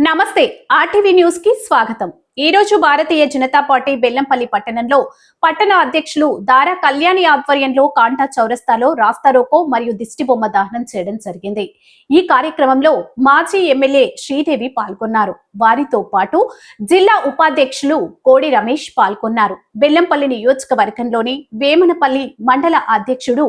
నమస్తే ఆర్టీవీ న్యూస్కి స్వాగతం. ఈ రోజు భారతీయ జనతా పార్టీ బెల్లంపల్లి పట్టణంలో పట్టణ అధ్యక్షులు దారా కళ్యాణి ఆధ్వర్యంలో కాంటా చౌరస్తాలో రాస్తారోకో మరియు దిష్టిబొమ్మ దహనం చేయడం జరిగింది. ఈ కార్యక్రమంలో మాజీ ఎమ్మెల్యే శ్రీదేవి పాల్గొన్నారు. వారితో పాటు జిల్లా ఉపాధ్యక్షులు కోడి రమేష్ పాల్గొన్నారు. బెల్లంపల్లి నియోజకవర్గంలోని వేమనపల్లి మండల అధ్యక్షుడు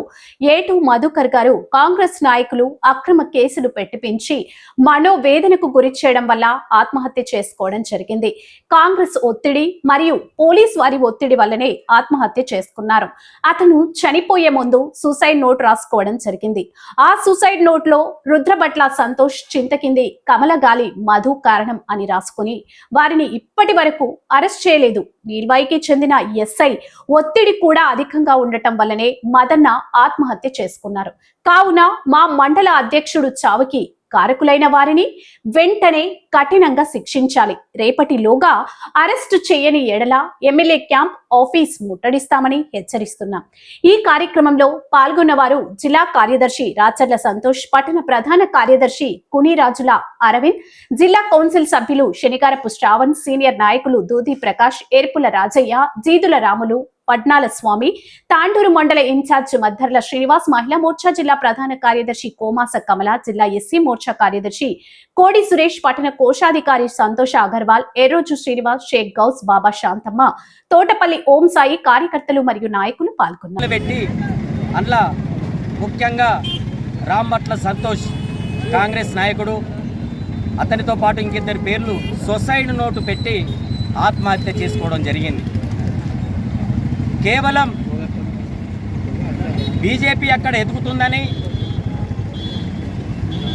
ఏటు మధుకర్ గారు కాంగ్రెస్ నాయకులు అక్రమ కేసులు పెట్టిపించి మనోవేదనకు గురి చేయడం వల్ల ఆత్మహత్య చేసుకోవడం జరిగింది. కాంగ్రెస్ ఒత్తిడి మరియు పోలీస్ వారి ఒత్తిడి వల్లనే ఆత్మహత్య చేసుకున్నారు. అతను చనిపోయే ముందు సూసైడ్ నోట్ రాసుకోవడం జరిగింది. ఆ సూసైడ్ నోట్లో రుద్రభట్ల సంతోష్ చింతకింది కమల గాలి మధు కారణం అని రాసుకుని వారిని ఇప్పటి వరకు అరెస్ట్ చేయలేదు. నీల్వాయికి చెందిన ఎస్ఐ ఒత్తిడి కూడా అధికంగా ఉండటం వల్లనే మదన్న ఆత్మహత్య చేసుకున్నారు. కావున మా మండల అధ్యక్షుడు చావుకి కారకులైన వారిని వెంటనే కఠినంగా శిక్షించాలి. రేపటిలోగా అరెస్టు చేయని ఎడల ఎమ్మెల్యే క్యాంప్ ఆఫీస్ ముట్టడిస్తామని హెచ్చరిస్తున్నాం. ఈ కార్యక్రమంలో పాల్గొన్న వారు జిల్లా కార్యదర్శి రాచర్ల సంతోష్ పట్టణ ప్రధాన కార్యదర్శి కునిరాజుల అరవింద్ జిల్లా కౌన్సిల్ సభ్యులు శనికారపు శ్రావణ్ సీనియర్ నాయకులు దూది ప్రకాష్ ఏర్పుల రాజయ్య జీదుల రాములు పట్నాల స్వామి తాండూరు మండల ఇన్ఛార్జ్ మద్దర్ల శ్రీనివాస్ మహిళా మోర్చా జిల్లా ప్రధాన కార్యదర్శి కోమాస కమల జిల్లా ఎస్సీ మోర్చా కార్యదర్శి కోడి సురేష్ పట్టణ కోశాధికారి సంతోష అగర్వాల్ ఎర్రోజు శ్రీనివాస్ షేక్ గౌస్ బాబా శాంతమ్మ తోటపల్లి ఓం సాయి కార్యకర్తలు మరియు నాయకులు పాల్గొన్నారు. పెట్టి అందులో ముఖ్యంగా రాంభట్ల సంతోష్ కాంగ్రెస్ నాయకుడు అతనితో పాటు ఇంకిద్దరి పేర్లు సొసైడ్ నోటు పెట్టి ఆత్మహత్య చేసుకోవడం జరిగింది. కేవలం బీజేపీ అక్కడ ఎదుగుతుందని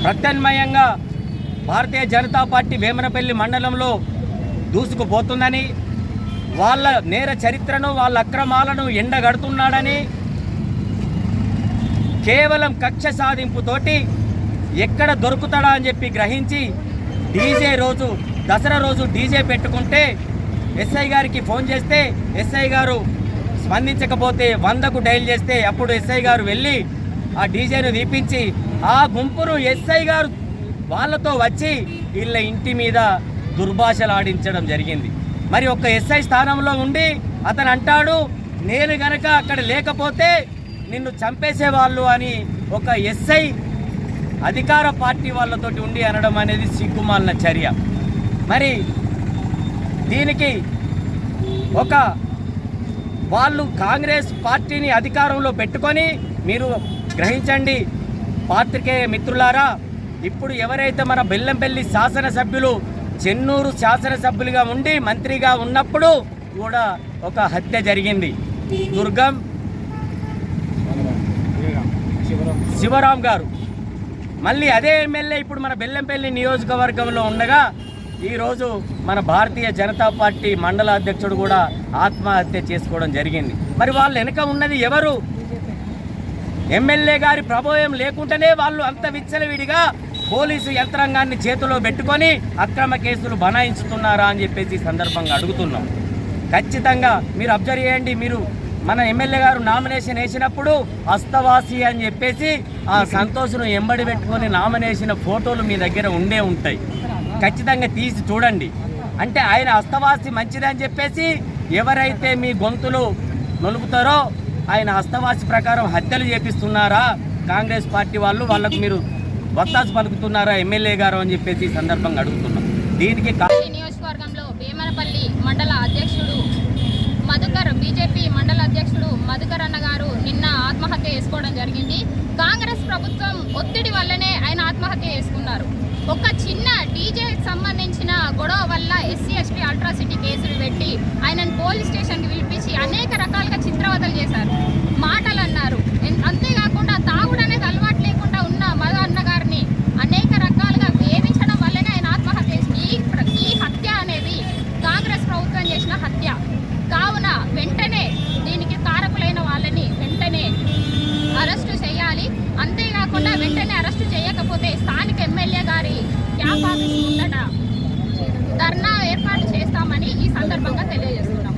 ప్రత్యామ్నాయంగా భారతీయ జనతా పార్టీ వేమనపల్లి మండలంలో దూసుకుపోతుందని వాళ్ళ నేర చరిత్రను వాళ్ళ అక్రమాలను ఎండగడుతున్నాడని కేవలం కక్ష సాధింపుతోటి ఎక్కడ దొరుకుతాడా అని చెప్పి గ్రహించి డీజే రోజు దసరా రోజు డీజే పెట్టుకుంటే ఎస్ఐ గారికి ఫోన్ చేస్తే ఎస్ఐ గారు స్పందించకపోతే వందకు డైల్ చేస్తే అప్పుడు ఎస్ఐ గారు వెళ్ళి ఆ డీజేను తీపించి ఆ గుంపును ఎస్ఐ గారు వాళ్ళతో వచ్చి వీళ్ళ ఇంటి మీద దుర్భాషలు ఆడించడం జరిగింది. మరి ఒక ఎస్ఐ స్థానంలో ఉండి అతను అంటాడు నేను గనక అక్కడ లేకపోతే నిన్ను చంపేసేవాళ్ళు అని ఒక ఎస్ఐ అధికార పార్టీ వాళ్ళతోటి ఉండి అనడం అనేది సిగ్గుమాలిన చర్య. మరి దీనికి ఒక వాళ్ళు కాంగ్రెస్ పార్టీని అధికారంలో పెట్టుకొని మీరు గ్రహించండి. పాత్రికేయ మిత్రులారా ఇప్పుడు ఎవరైతే మన బెల్లంపల్లి శాసనసభ్యులు చెన్నూరు శాసనసభ్యులుగా ఉండి మంత్రిగా ఉన్నప్పుడు కూడా ఒక హత్య జరిగింది. దుర్గం శివరాం గారు. మళ్ళీ అదే ఎమ్మెల్యే ఇప్పుడు మన బెల్లంపల్లి నియోజకవర్గంలో ఉండగా ఈరోజు మన భారతీయ జనతా పార్టీ మండల అధ్యక్షుడు కూడా ఆత్మహత్య చేసుకోవడం జరిగింది. మరి వాళ్ళు వెనక ఉన్నది ఎవరు? ఎమ్మెల్యే గారి ప్రభావం లేకుంటేనే వాళ్ళు అంత విచ్చలవిడిగా పోలీసు యంత్రాంగాన్ని చేతిలో పెట్టుకొని అక్రమ కేసులు బనాయించుతున్నారా అని చెప్పేసి సందర్భంగా అడుగుతున్నాం. ఖచ్చితంగా మీరు అబ్జర్వ్ చేయండి మీరు మన ఎమ్మెల్యే గారు నామినేషన్ వేసినప్పుడు అస్తవాసి అని చెప్పేసి ఆ సంతోష్ను ఎంబడి పెట్టుకొని నామినేషన్ ఫోటోలు మీ దగ్గర ఉండే ఉంటాయి. ఖచ్చితంగా తీసి చూడండి. అంటే ఆయన అస్తవాసి మంచిదని చెప్పేసి ఎవరైతే మీ గొంతులు నొలుపుతారో ఆయన హస్తవాసి ప్రకారం హత్యలు చేపిస్తున్నారా? కాంగ్రెస్ పార్టీ వాళ్ళు వాళ్ళకు మీరు వత్తాసు పలుకుతున్నారా ఎమ్మెల్యే గారు అని చెప్పేసి ఈ సందర్భంగా అడుగుతున్నాం. దీనికి నియోజకవర్గంలో వేమనపల్లి మండల అధ్యక్షుడు మధుకర్ బీజేపీ మండల అధ్యక్షుడు మధుకర్ అన్న గారు నిన్న ఆత్మహత్య చేసుకోవడం జరిగింది. కాంగ్రెస్ ప్రభుత్వం ఒత్తిడి వల్లనే ఆయన ఆత్మహత్య చేసుకున్నారు. ఒక ఎస్సీ ఎస్టీ అల్ట్రాసిటీ కేసులు పెట్టి ఆయనను పోలీస్ స్టేషన్కి పిలిపించి అనేక రకాలుగా చిత్రవదలు చేశారు. మాటలు అన్నారు అంతేకాకుండా తాగుడు అనేది అలవాటు లేకుండా ఉన్న మగ అన్న గారిని అనేక రకాలుగా వేధించడం వల్లనే ఆయన ఆత్మహత్య చేసి ఈ ఈ హత్య అనేది కాంగ్రెస్ ప్రభుత్వం చేసిన హత్య. కావున వెంటనే దీనికి కారకులైన వాళ్ళని వెంటనే అరెస్టు చేయాలి. అంతేకాకుండా వెంటనే అరెస్టు చేయకపోతే స్థానిక ఎమ్మెల్యే గారి క్యాంప్ ఆఫీస్ ముందట ధర్నా ఏర్పాటు చేస్తామని ఈ సందర్భంగా తెలియజేస్తున్నాం.